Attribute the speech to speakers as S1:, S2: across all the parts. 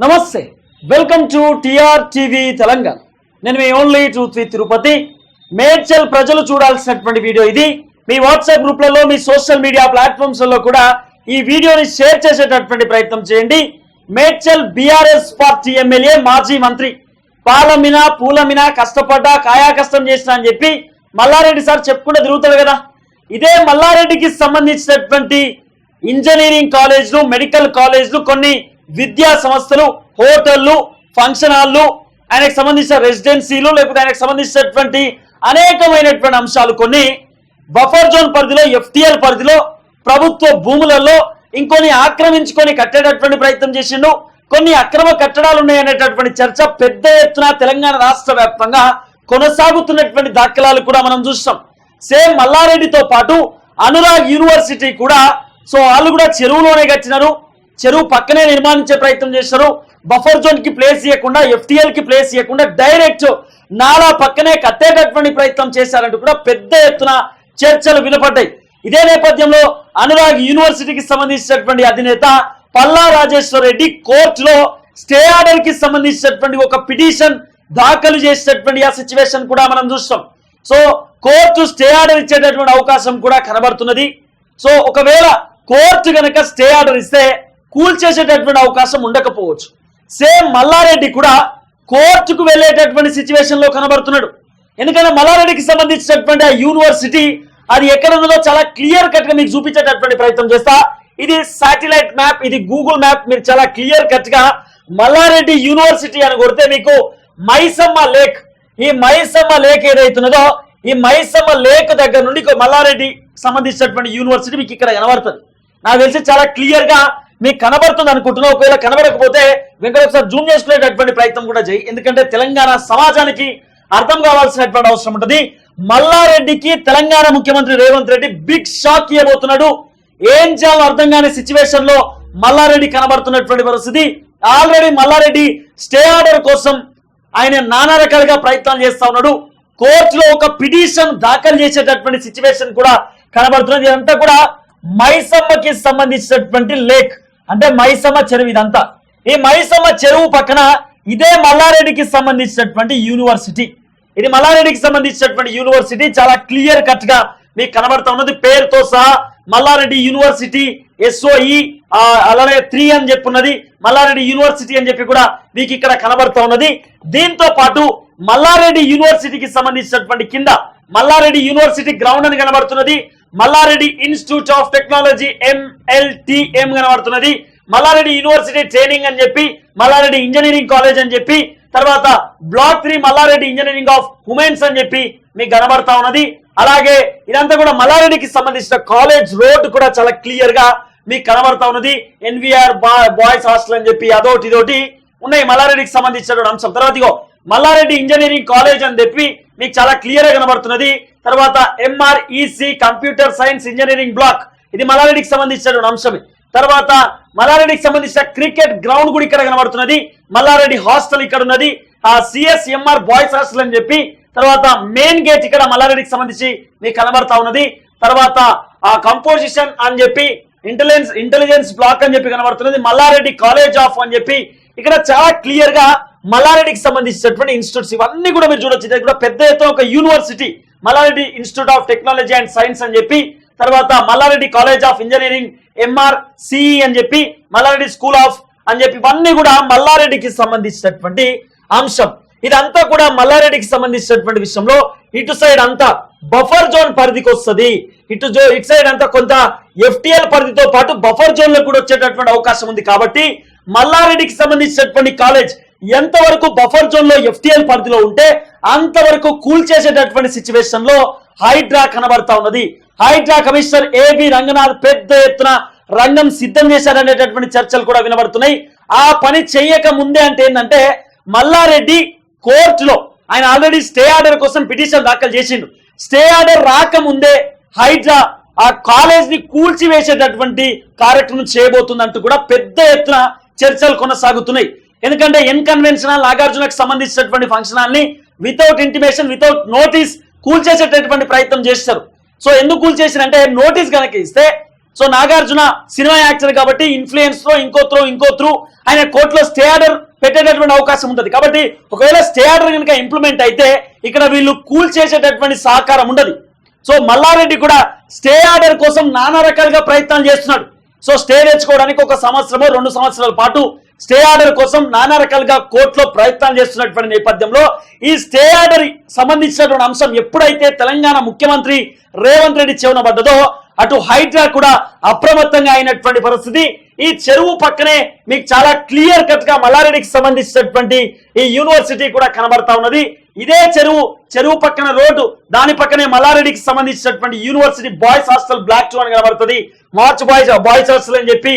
S1: నమస్తే. Welcome to TR TV Telangana నేను మీ only truth with Tirupati. Medchal ప్రజలు చూడాల్సినటువంటి వీడియో ఇది. మీ వాట్సాప్ గ్రూప్లలో మీ సోషల్ మీడియా ప్లాట్ఫామ్స్లో కూడా ఈ వీడియోని షేర్ చేసేటటువంటి ప్రయత్నం చేయండి. మేడ్చల్ బీఆర్ఎస్ పార్టీ ఎమ్మెల్యే మాజీ మంత్రి పాలమిన పూలమిన కష్టపడ్డా కాయా కష్టం చేసిన అని చెప్పి మల్లారెడ్డి సార్ చెప్పుకుంటే తిరుగుతాడు కదా. ఇదే మల్లారెడ్డికి సంబంధించినటువంటి ఇంజనీరింగ్ కాలేజ్లు మెడికల్ కాలేజ్లు కొన్ని విద్యా సంస్థలు హోటళ్ళు ఫంక్షన్ హాల్లు ఆయనకు సంబంధించిన రెసిడెన్సీలు లేకపోతే ఆయనకు సంబంధించినటువంటి అనేకమైనటువంటి అంశాలు కొన్ని. బఫర్ జోన్ పరిధిలో ఎఫ్టీఎల్ పరిధిలో ప్రభుత్వ భూములలో ఇంకొన్ని ఆక్రమించుకొని కట్టేటటువంటి ప్రయత్నం చేసిండు. కొన్ని అక్రమ కట్టడాలు ఉన్నాయనేటటువంటి చర్చ పెద్ద ఎత్తున తెలంగాణ రాష్ట్ర వ్యాప్తంగా కొనసాగుతున్నటువంటి దాఖలాలు కూడా మనం చూస్తాం. సేమ్ మల్లారెడ్డితో పాటు అనురాగ్ యూనివర్సిటీ కూడా సో వాళ్ళు కూడా చెరువులోనే కట్టినారు. చెరువు పక్కనే నిర్మాణించే ప్రయత్నం చేశారు. బఫర్ జోన్కి ప్లేస్ ఇవ్వకుండా ఎఫ్టీఎల్కి ప్లేస్ ఇవ్వకుండా డైరెక్ట్ నాలా పక్కనే కట్టేటటువంటి ప్రయత్నం చేశారంటూ కూడా పెద్ద ఎత్తున చర్చలు వినపడ్డాయి. ఇదే నేపథ్యంలో అనురాగ్ యూనివర్సిటీకి సంబంధించినటువంటి అధినేత పల్లా రాజేశ్వర రెడ్డి కోర్టులో స్టే ఆర్డర్కి సంబంధించినటువంటి ఒక పిటిషన్ దాఖలు చేసినటువంటి ఆ సిచ్యువేషన్ కూడా మనం చూస్తాం. సో కోర్టు స్టే ఆర్డర్ ఇచ్చేటటువంటి అవకాశం కూడా కనబడుతున్నది. సో ఒకవేళ కోర్టు కనుక స్టే ఆర్డర్ ఇస్తే కూల్చేసేటటువంటి అవకాశం ఉండకపోవచ్చు. సేమ్ మల్లారెడ్డి కూడా కోర్టుకు వెళ్ళేటటువంటి సిచ్యువేషన్లో కనబడుతున్నాడు. ఎందుకంటే మల్లారెడ్డికి సంబంధించినటువంటి ఆ యూనివర్సిటీ అది ఎక్కడ ఉందో చాలా క్లియర్ కట్గా మీకు చూపించేటటువంటి ప్రయత్నం చేస్తా. ఇది శాటిలైట్ మ్యాప్ ఇది గూగుల్ మ్యాప్ మీరు చాలా క్లియర్ కట్గా మల్లారెడ్డి యూనివర్సిటీ అని కొడితే మీకు మైసమ్మ లేక్ ఈ మైసమ్మ లేక్ ఏదైతున్నదో ఈ మైసమ్మ లేక్ దగ్గర నుండి మల్లారెడ్డి సంబంధించినటువంటి యూనివర్సిటీ మీకు ఇక్కడ కనబడుతుంది. నాకు తెలిసి చాలా క్లియర్గా మీకు కనబడుతుంది అనుకుంటున్నా. ఒకవేళ కనబడకపోతే వెంకట ఒకసారి జూమ్ చేసుకునేటటువంటి ప్రయత్నం కూడా చేయి. ఎందుకంటే తెలంగాణ సమాజానికి అర్థం కావాల్సినటువంటి అవసరం ఉంటుంది. మల్లారెడ్డికి తెలంగాణ ముఖ్యమంత్రి రేవంత్ రెడ్డి బిగ్ షాక్ ఇవ్వబోతున్నాడు. ఏం చేయాలో అర్థం కాని సిచ్యువేషన్లో మల్లారెడ్డి కనబడుతున్నటువంటి పరిస్థితి. ఆల్రెడీ మల్లారెడ్డి స్టే ఆర్డర్ కోసం ఆయన నానా రకాలుగా ప్రయత్నాలు చేస్తా ఉన్నాడు. కోర్టులో ఒక పిటిషన్ దాఖలు చేసేటటువంటి సిచ్యువేషన్ కూడా కనబడుతున్నది. ఇదంతా కూడా మైసమ్మకి సంబంధించినటువంటి లేక్. అంటే మైసమ్మ చెరువు ఇదంతా. ఈ మైసమ్మ చెరువు పక్కన ఇదే మల్లారెడ్డికి సంబంధించినటువంటి యూనివర్సిటీ. ఇది మల్లారెడ్డికి సంబంధించినటువంటి యూనివర్సిటీ చాలా క్లియర్ కట్గా మీకు కనబడతా ఉన్నది. పేరుతో సహా మల్లారెడ్డి యూనివర్సిటీ ఎస్ఓఈ అలానే త్రీ అని చెప్పున్నది. మల్లారెడ్డి యూనివర్సిటీ అని చెప్పి కూడా మీకు ఇక్కడ కనబడతా ఉన్నది. దీంతో పాటు మల్లారెడ్డి యూనివర్సిటీకి సంబంధించినటువంటి కింద మల్లారెడ్డి యూనివర్సిటీ గ్రౌండ్ అని కనబడుతున్నది. Malla Reddy institute of technology MLTM కనబడుతున్నది. మల్లారెడ్డి యూనివర్సిటీ ట్రైనింగ్ అని చెప్పి మల్లారెడ్డి ఇంజనీరింగ్ కాలేజ్ అని చెప్పి తర్వాత block three Malla Reddy engineering of womens అని చెప్పి మీకు కనబడతా ఉన్నది. అలాగే ఇదంతా కూడా మల్లారెడ్డికి సంబంధించిన కాలేజ్ రోడ్ కూడా చాలా క్లియర్గా మీకు కనబడతా ఉన్నది. ఎన్విఆర్ బాయ్స్ హాస్టల్ అని చెప్పి అదోటి ఇదోటి ఉన్నాయి మల్లారెడ్డికి సంబంధించిన అంశం. తర్వాత ఇగో మల్లారెడ్డి ఇంజనీరింగ్ కాలేజ్ అని చెప్పి మీకు చాలా క్లియర్గా కనబడుతున్నది. తర్వాత MREC computer science engineering block ఇది మలారెడ్డికి సంబంధించిన అంశం. తర్వాత మల్లారెడ్డికి సంబంధించిన క్రికెట్ గ్రౌండ్ కూడా ఇక్కడ కనబడుతున్నది. మల్లారెడ్డి హాస్టల్ ఇక్కడ ఉన్నది. ఆ సిఎస్ఎంఆర్ బాయ్స్ హాస్టల్ అని చెప్పి. తర్వాత మెయిన్ గేట్ ఇక్కడ మల్లారెడ్డికి సంబంధించి మీకు కనబడతా ఉన్నది. తర్వాత ఆ కంపోజిషన్ అని చెప్పి ఇంటెలిజెన్స్ ఇంటెలిజెన్స్ బ్లాక్ అని చెప్పి కనబడుతున్నది. మల్లారెడ్డి కాలేజ్ ఆఫ్ అని చెప్పి. ఇక్కడ చాలా క్లియర్గా మల్లారెడ్డికి సంబంధించినటువంటి ఇన్స్టిట్యూట్స్ ఇవన్నీ కూడా మీరు చూడొచ్చు. ఇది కూడా పెద్ద ఎత్తున ఒక university Malla Reddy institute of technology and science అని చెప్పి తర్వాత Malla Reddy college of engineering MR CE అని చెప్పి మల్లారెడ్డి స్కూల్ ఆఫ్ అని చెప్పి ఇవన్నీ కూడా మల్లారెడ్డికి సంబంధించినటువంటి అంశం. ఇదంతా కూడా మల్లారెడ్డికి సంబంధించినటువంటి విషయంలో ఇటు సైడ్ అంతా బఫర్ జోన్ పరిధికి వస్తుంది. ఇటు జో ఇటు సైడ్ అంతా కొంత ఎఫ్టిఎల్ పరిధితో పాటు బఫర్ జోన్లో కూడా వచ్చేటటువంటి అవకాశం ఉంది కాబట్టి మల్లారెడ్డికి సంబంధించినటువంటి కాలేజ్ ఎంతవరకు బఫర్ జోన్లో ఎఫ్టిఎల్ పరిధిలో ఉంటే అంతవరకు కూల్ చేసేటటువంటి సిచ్యువేషన్లో హైడ్రా కనబడతా ఉన్నది. హైడ్రా కమిషనర్ ఏబి రంగనాథ్ పెద్ద ఎత్తున రంగం సిద్ధం చేశారనేటటువంటి చర్చలు కూడా వినబడుతున్నాయి. ఆ పని చేయక ముందే అంటే ఏంటంటే మల్లారెడ్డి కోర్టులో ఆయన ఆల్రెడీ స్టే ఆర్డర్ కోసం పిటిషన్ దాఖలు చేసిండు. స్టే ఆర్డర్ రాకముందే హైడ్రా ఆ కాలేజ్ని కూల్చివేసేటటువంటి కార్యక్రమం చేయబోతుందంటూ కూడా పెద్ద ఎత్తున చర్చలు కొనసాగుతున్నాయి. ఎందుకంటే ఇన్కన్వెన్షనల్ నాగార్జునకు సంబంధించినటువంటి function without intimation without notice కూల్చేసేటటువంటి ప్రయత్నం చేస్తారు సో ఎందుకు కూల్చేసినంటే నోటీస్ కనుక ఇస్తే సో నాగార్జున సినిమా యాక్టర్ కాబట్టి ఇన్ఫ్లుయెన్స్తో ఇంకో త్రో ఇంకో త్రూ ఆయన కోర్టులో స్టే ఆర్డర్ పెట్టేటటువంటి అవకాశం ఉంటుంది. కాబట్టి ఒకవేళ స్టే ఆర్డర్ కనుక ఇంప్లిమెంట్ అయితే ఇక్కడ వీళ్ళు కూల్ చేసేటటువంటి సహకారం ఉండదు. సో మల్లారెడ్డి కూడా స్టే ఆర్డర్ కోసం నానా రకాలుగా ప్రయత్నాలు చేస్తున్నాడు. సో స్టే తెచ్చుకోవడానికి ఒక సంవత్సరమో రెండు సంవత్సరాల పాటు స్టే ఆర్డర్ కోసం నానా రకాలుగా కోర్టులో ప్రయత్నాలు చేస్తున్నటువంటి నేపథ్యంలో ఈ స్టే ఆర్డర్ సంబంధించినటువంటి అంశం ఎప్పుడైతే తెలంగాణ ముఖ్యమంత్రి రేవంత్ రెడ్డి చెవున పడ్డదో అటు హైడ్రా కూడా అప్రమత్తంగా అయినటువంటి పరిస్థితి. ఈ చెరువు పక్కనే మీకు చాలా క్లియర్ కట్గా మల్లారెడ్డికి సంబంధించినటువంటి ఈ యూనివర్సిటీ కూడా కనబడతా ఉన్నది. ఇదే చెరువు చెరువు పక్కన రోడ్డు దాని పక్కనే మల్లారెడ్డికి సంబంధించినటువంటి university boys hostel block two అని కనబడుతుంది. మార్చ్ బాయ్స్ బాయ్స్ హాస్టల్ అని చెప్పి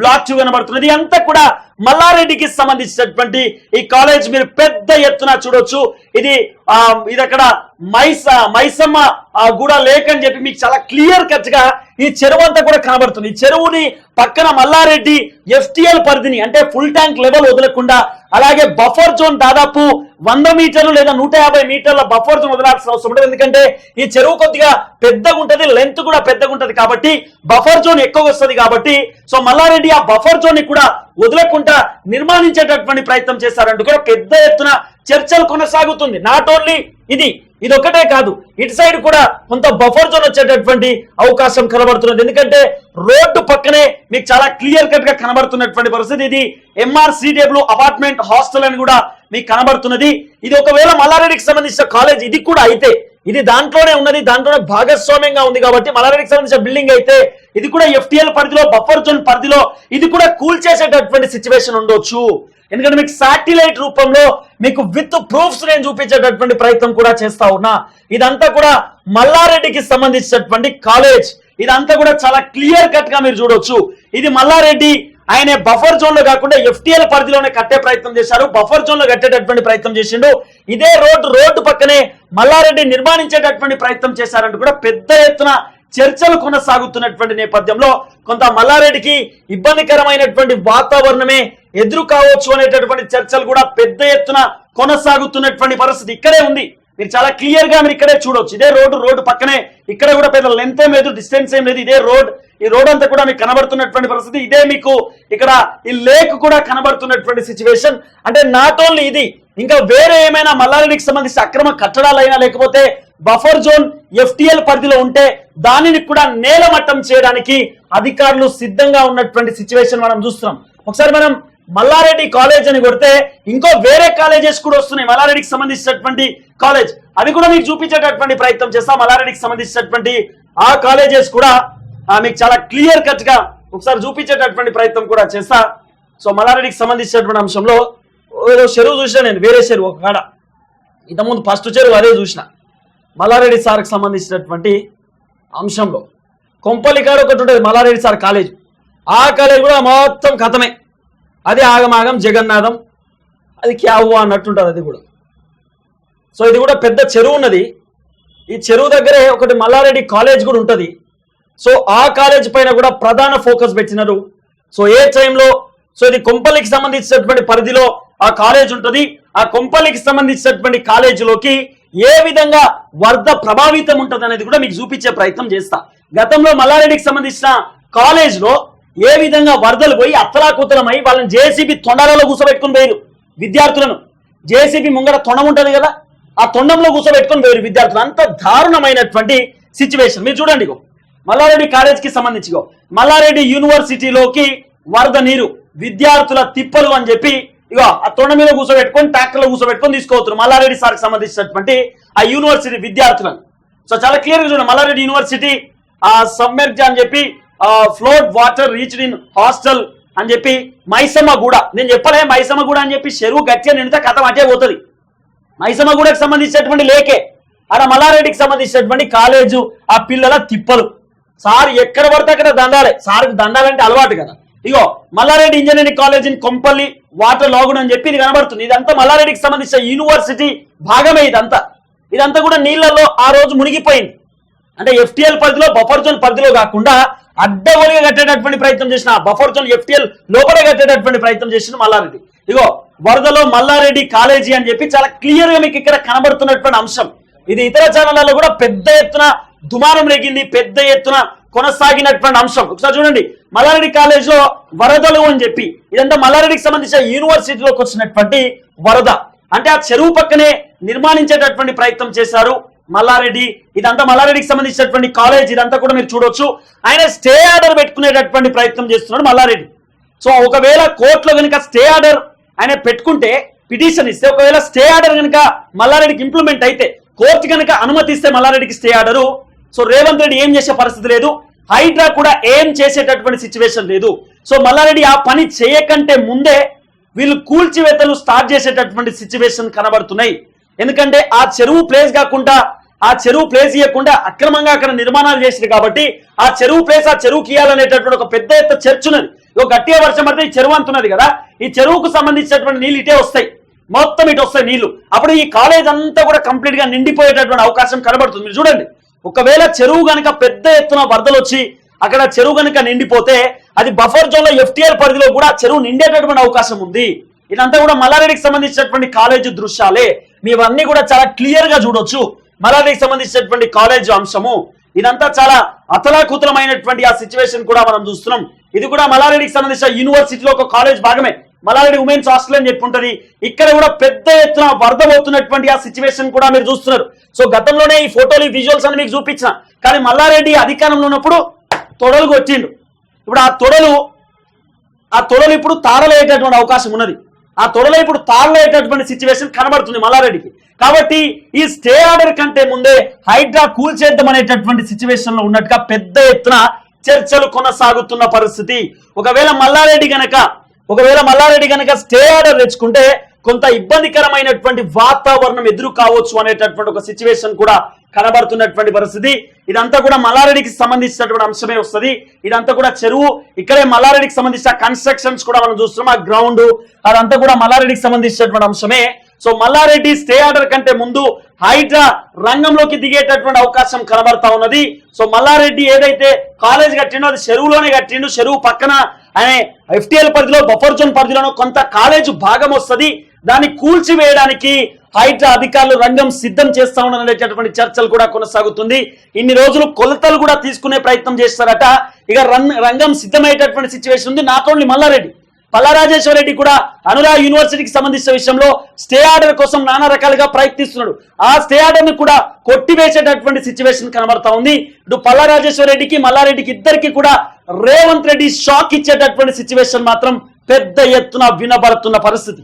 S1: బ్లాక్ టూ కనబడుతున్నది అంతా కూడా మల్లారెడ్డికి సంబంధించినటువంటి ఈ కాలేజ్ మీరు పెద్ద ఎత్తున చూడొచ్చు. ఇది ఆ ఇది అక్కడ మైస మైసమ్మ గూడ లేక్ అని చెప్పి మీకు చాలా క్లియర్ కట్గా ఈ చెరువు అంతా కూడా కనబడుతుంది. ఈ చెరువుని పక్కన మల్లారెడ్డి ఎఫ్టిఎల్ పరిధిని అంటే ఫుల్ ట్యాంక్ లెవెల్ వదలకుండా అలాగే బఫర్ జోన్ దాదాపు వంద మీటర్లు లేదా నూట యాభై మీటర్ల బఫర్ జోన్ వదలాల్సిన అవసరం ఉండదు. ఎందుకంటే ఈ చెరువు కొద్దిగా పెద్దగా ఉంటుంది లెంత్ కూడా పెద్దగా ఉంటుంది కాబట్టి బఫర్ జోన్ ఎక్కువ వస్తుంది కాబట్టి సో మల్లారెడ్డి ఆ బఫర్ జోన్ని కూడా వదలకుండా నిర్మాణించేటటువంటి ప్రయత్నం చేశారంటూ కూడా పెద్ద ఎత్తున చర్చలు కొనసాగుతుంది. నాట్ ఓన్లీ ఇది ఇది ఒకటే కాదు. ఇటు సైడ్ కూడా కొంత బఫర్ జోన్ వచ్చేటటువంటి అవకాశం కనబడుతున్నది. ఎందుకంటే రోడ్డు పక్కనే మీకు చాలా క్లియర్ కట్గా కనబడుతున్నటువంటి పరిస్థితి ఇది. ఎంఆర్సిడబ్ల్యూ అపార్ట్మెంట్ హాస్టల్ అని కూడా మీకు కనబడుతున్నది. ఇది ఒకవేళ మల్లారెడ్డికి సంబంధించిన కాలేజ్ ఇది కూడా అయితే ఇది దాంట్లోనే ఉన్నది దాంట్లోనే భాగస్వామ్యంగా ఉంది కాబట్టి మల్లారెడ్డికి సంబంధించిన బిల్డింగ్ అయితే ఇది కూడా ఎఫ్టీఎల్ పరిధిలో బఫర్ జోన్ పరిధిలో ఇది కూడా కూల్ చేసేటటువంటి సిచ్యువేషన్ ఉండొచ్చు. ఎందుకంటే మీకు శాటిలైట్ రూపంలో మీకు విత్ ప్రూఫ్స్ నేను చూపించేటటువంటి ప్రయత్నం కూడా చేస్తా ఉన్నా. ఇదంతా కూడా మల్లారెడ్డికి సంబంధించినటువంటి కాలేజ్. ఇదంతా కూడా చాలా క్లియర్ కట్గా మీరు చూడొచ్చు. ఇది మల్లారెడ్డి ఆయన బఫర్ జోన్లో కాకుండా ఎఫ్టీఎల్ పరిధిలోనే కట్టే ప్రయత్నం చేశారు. బఫర్ జోన్లో కట్టేటటువంటి ప్రయత్నం చేసిండు. ఇదే రోడ్డు రోడ్డు పక్కనే మల్లారెడ్డి నిర్మాణించేటటువంటి ప్రయత్నం చేశారంటూ కూడా పెద్ద ఎత్తున చర్చలు కొనసాగుతున్నటువంటి నేపథ్యంలో కొంత మల్లారెడ్డికి ఇబ్బందికరమైనటువంటి వాతావరణమే ఎదురు కావచ్చు అనేటటువంటి చర్చలు కూడా పెద్ద ఎత్తున కొనసాగుతున్నటువంటి పరిస్థితి ఇక్కడే ఉంది. మీరు చాలా క్లియర్గా మీరు ఇక్కడే చూడొచ్చు. ఇదే రోడ్డు రోడ్డు పక్కనే ఇక్కడ కూడా పెద్ద లెంత్ ఏం లేదు డిస్టెన్స్ ఏం లేదు. ఇదే రోడ్ ఈ రోడ్ అంతా కూడా మీకు కనబడుతున్నటువంటి పరిస్థితి. ఇదే మీకు ఇక్కడ ఈ లేక్ కూడా కనబడుతున్నటువంటి సిచ్యువేషన్ అంటే నాట్ ఓన్లీ ఇది ఇంకా వేరే ఏమైనా మల్లారెడ్డికి సంబంధించి అక్రమ కట్టడాలైనా లేకపోతే బఫర్ జోన్ ఎఫ్టిఎల్ పరిధిలో ఉంటే దానిని కూడా నేలమట్టం చేయడానికి అధికారులు సిద్ధంగా ఉన్నటువంటి సిచ్యువేషన్ మనం చూస్తున్నాం. ఒకసారి మనం మల్లారెడ్డి కాలేజ్ అని కొడితే ఇంకో వేరే కాలేజెస్ కూడా వస్తున్నాయి. మల్లారెడ్డికి సంబంధించినటువంటి కాలేజ్. అది కూడా మీకు చూపించేటటువంటి ప్రయత్నం చేస్తాం. మల్లారెడ్డికి సంబంధించినటువంటి ఆ కాలేజెస్ కూడా ఆ, మీకు చాలా క్లియర్ కట్గా ఒకసారి చూపించేటటువంటి ప్రయత్నం కూడా చేస్తా. సో మల్లారెడ్డికి సంబంధించినటువంటి అంశంలో ఏదో చెరువు చూసిన నేను వేరే చెరువు ఒక కాడ. ఇంతకుముందు ఫస్ట్ చెరువు అదే చూసిన. మల్లారెడ్డి సార్కి సంబంధించినటువంటి అంశంలో. కొంపల్లికాడు ఒకటి ఉంటుంది మల్లారెడ్డి సార్ కాలేజ్. ఆ కాలేజ్ కూడా మొత్తం కథమే. అది ఆగమాగం జగన్నాథం. అది క్యావు అన్నట్టుంటుంది అది కూడా. సో ఇది కూడా పెద్ద చెరువు ఉన్నది. ఈ చెరువు దగ్గరే ఒకటి మల్లారెడ్డి కాలేజ్ కూడా ఉంటుంది. సో ఆ కాలేజ్ పైన కూడా ప్రధాన ఫోకస్ పెట్టినారు. సో ఏ టైంలో? సో ఇది కొంపల్లికి సంబంధించినటువంటి పరిధిలో ఆ కాలేజ్ ఉంటుంది. ఆ కొంపల్లికి సంబంధించినటువంటి కాలేజీలోకి ఏ విధంగా వరద ప్రభావితం ఉంటుంది అనేది కూడా మీకు చూపించే ప్రయత్నం చేస్తా. గతంలో మల్లారెడ్డికి సంబంధించిన కాలేజ్లో ఏ విధంగా వరదలు పోయి అత్తలాకుతలమై వాళ్ళని జేసీబీ తొండలలో కూర్చోబెట్టుకుని పోయారు విద్యార్థులను. జేసీబీ ముంగడ తొండం ఉంటుంది కదా ఆ తొండంలో కూర్చోబెట్టుకుని పోయారు విద్యార్థులు. అంత దారుణమైనటువంటి సిచ్యువేషన్ మీరు చూడండి మల్లారెడ్డి కాలేజ్కి సంబంధించిగో సంబంధించి మల్లారెడ్డి యూనివర్సిటీలోకి వరద నీరు విద్యార్థుల తిప్పలు అని చెప్పి ఇగో ఆ తొండ మీద కూర్చోబెట్టుకొని ట్రాక్టర్లో కూర్చోబెట్టుకొని తీసుకోవచ్చు. మల్లారెడ్డి సార్కి సంబంధించినటువంటి ఆ యూనివర్సిటీ విద్యార్థులను. సో చాలా క్లియర్గా చూడండి. మల్లారెడ్డి యూనివర్సిటీ ఆ సమ్మెర్జ్ అని చెప్పి flood water reached in hostel అని చెప్పి మైసమ్మ గూడ నేను చెప్పలే మైసమ్మ గూడ అని చెప్పి చెరువు గట్టిగా నిండితే కథ అటే పోతుంది. మైసమ్మ గూడకు సంబంధించినటువంటి లేకే. ఆడ మల్లారెడ్డికి సంబంధించినటువంటి కాలేజు ఆ పిల్లల తిప్పలు. సార్ ఎక్కడ పడితే అక్కడ దండాలే. సార్కి దండాలంటే అలవాటు కదా. ఇగో Malla Reddy engineering college in Kompally water లాగుడ్ అని చెప్పి ఇది కనబడుతుంది. ఇదంతా మల్లారెడ్డికి సంబంధించిన యూనివర్సిటీ భాగమే ఇదంతా. ఇదంతా కూడా నీళ్ళలో ఆ రోజు మునిగిపోయింది. అంటే ఎఫ్టీఎల్ పరిధిలో బఫర్ జోన్ పరిధిలో కాకుండా అడ్డగోలుగా కట్టేటటువంటి ప్రయత్నం చేసిన బఫర్ జోన్ ఎఫ్టిఎల్ లోపల కట్టేటటువంటి ప్రయత్నం చేసిన మల్లారెడ్డి. ఇగో వరదలో మల్లారెడ్డి కాలేజీ అని చెప్పి చాలా క్లియర్గా మీకు ఇక్కడ కనబడుతున్నటువంటి అంశం. ఇది ఇతర ఛానళ్ళలో కూడా పెద్ద ఎత్తున దుమారం రేగింది పెద్ద ఎత్తున కొనసాగినటువంటి అంశం. ఒకసారి చూడండి. మల్లారెడ్డి కాలేజ్లో వరదలు అని చెప్పి ఇదంతా మల్లారెడ్డికి సంబంధించిన యూనివర్సిటీలోకి వచ్చినటువంటి వరద. అంటే ఆ చెరువు పక్కనే నిర్మాణించేటటువంటి ప్రయత్నం చేశారు మల్లారెడ్డి. ఇదంతా మల్లారెడ్డికి సంబంధించినటువంటి కాలేజ్ ఇదంతా కూడా మీరు చూడొచ్చు. ఆయన స్టే ఆర్డర్ పెట్టుకునేటటువంటి ప్రయత్నం చేస్తున్నాడు మల్లారెడ్డి. సో ఒకవేళ కోర్టులో కనుక స్టే ఆర్డర్ ఆయన పెట్టుకుంటే పిటిషన్ ఇస్తే ఒకవేళ స్టే ఆర్డర్ కనుక మల్లారెడ్డికి ఇంప్లిమెంట్ అయితే కోర్టు కనుక అనుమతిస్తే మల్లారెడ్డికి stay order so Revanth Reddy ఏం చేసే పరిస్థితి లేదు. హైడ్రా కూడా ఏం చేసేటటువంటి సిచ్యువేషన్ లేదు. సో మల్లారెడ్డి ఆ పని చేయకంటే ముందే వీళ్ళు కూల్చివేతలు స్టార్ట్ చేసేటటువంటి సిచ్యువేషన్ కనబడుతున్నాయి. ఎందుకంటే ఆ చెరువు ప్లేస్ కాకుండా ఆ చెరువు ప్లేస్ ఇవ్వకుండా అక్రమంగా అక్కడ నిర్మాణాలు చేసింది కాబట్టి ఆ చెరువు ప్లేస్ ఆ చెరువుకి ఇవ్వాలనేటటువంటి ఒక పెద్ద ఎత్త చర్చ్ ఉన్నది. ఒక గట్టిగా వర్షం పడితే ఈ చెరువు అంటున్నది కదా ఈ చెరువుకు సంబంధించినటువంటి నీళ్ళు ఇటే వస్తాయి. మొత్తం ఇటు వస్తాయి నీళ్ళు అప్పుడు ఈ కాలేజ్ అంతా కూడా కంప్లీట్గా నిండిపోయేటటువంటి అవకాశం కనబడుతుంది. మీరు చూడండి. ఒకవేళ చెరువు గనక పెద్ద ఎత్తున వరదలు వచ్చి అక్కడ చెరువు గనక నిండిపోతే అది బఫర్ జోన్లో ఎఫ్టీఆర్ పరిధిలో కూడా చెరువు నిండేటటువంటి అవకాశం ఉంది. ఇదంతా కూడా మల్లారెడ్డికి సంబంధించినటువంటి కాలేజ్ దృశ్యాలే. మీవన్నీ కూడా చాలా క్లియర్గా చూడొచ్చు. మల్లారెడ్డికి సంబంధించినటువంటి కాలేజ్ అంశము. ఇదంతా చాలా అతలాకుతలమైనటువంటి ఆ సిచ్యువేషన్ కూడా మనం చూస్తున్నాం. ఇది కూడా మల్లారెడ్డికి సంబంధించిన యూనివర్సిటీలో ఒక కాలేజ్ భాగమే. మల్లారెడ్డి ఉమెన్స్ హాస్టల్ అని చెప్పి ఉంటుంది ఇక్కడ కూడా పెద్ద ఎత్తున వరద పోతున్నటువంటి ఆ సిచ్యువేషన్ కూడా మీరు చూస్తున్నారు. సో గతంలోనే ఈ ఫోటోలు ఈ విజువల్స్ అని మీకు చూపించిన. కానీ మల్లారెడ్డి అధికారంలో ఉన్నప్పుడు తొడలు కొట్టిండు. ఇప్పుడు ఆ తొడలు ఆ తొడలు ఇప్పుడు తారలేటటువంటి అవకాశం ఉన్నది. ఆ తొడలో ఇప్పుడు తారలేటటువంటి సిచ్యువేషన్ కనబడుతుంది మల్లారెడ్డికి. కాబట్టి ఈ స్టే ఆర్డర్ కంటే ముందే హైడ్రా కూల్చేద్దాం అనేటటువంటి సిచ్యువేషన్లో ఉన్నట్టుగా పెద్ద ఎత్తున చర్చలు కొనసాగుతున్న పరిస్థితి. ఒకవేళ మల్లారెడ్డి గనక ఒకవేళ మల్లారెడ్డి గనక స్టే ఆర్డర్ తెచ్చుకుంటే కొంత ఇబ్బందికరమైనటువంటి వాతావరణం ఎదురు కావచ్చు అనేటటువంటి ఒక సిచ్యువేషన్ కూడా కనబడుతున్నటువంటి పరిస్థితి. ఇదంతా కూడా మల్లారెడ్డికి సంబంధించినటువంటి అంశమే వస్తుంది. ఇదంతా కూడా చెరువు ఇక్కడే మల్లారెడ్డికి సంబంధించిన కన్స్ట్రక్షన్స్ కూడా మనం చూస్తున్నాం ఆ గ్రౌండ్ అదంతా కూడా మల్లారెడ్డికి సంబంధించినటువంటి అంశమే. సో మల్లారెడ్డి స్టే ఆర్డర్ కంటే ముందు హైడ్రా రంగంలోకి దిగేటటువంటి అవకాశం కనబడతా ఉన్నది. సో మల్లారెడ్డి ఏదైతే కాలేజ్ కట్టిండో అది చెరువులోనే కట్టిండు. చెరువు పక్కన అనే ఎఫ్టిఎల్ పరిధిలో బఫర్ జోన్ పరిధిలోనో కొంత కాలేజ్ భాగం వస్తుంది. దాన్ని కూల్చివేయడానికి హైడ్రా అధికారులు రంగం సిద్ధం చేస్తా ఉన్నారనేటటువంటి చర్చలు కూడా కొనసాగుతుంది. ఇన్ని రోజులు కొలతలు కూడా తీసుకునే ప్రయత్నం చేస్తారట. ఇక రంగం సిద్ధమయ్యేటటువంటి సిచ్యువేషన్ ఉంది. Not only Malla Reddy. Palla Rajeshwar Reddy కూడా అనురా యూనివర్సిటీకి సంబంధించిన విషయంలో స్టే ఆర్డర్ కోసం నానా రకాలుగా ప్రయత్నిస్తున్నాడు. ఆ స్టే ఆర్డర్ని కూడా కొట్టివేసేటటువంటి సిచ్యువేషన్ కనబడతా ఉంది. ఇటు పల్లారాజేశ్వర రెడ్డికి మల్లారెడ్డికి ఇద్దరికి కూడా రేవంత్ రెడ్డి షాక్ ఇచ్చేటటువంటి సిచ్యువేషన్ మాత్రం పెద్ద ఎత్తున వినబడుతున్న పరిస్థితి.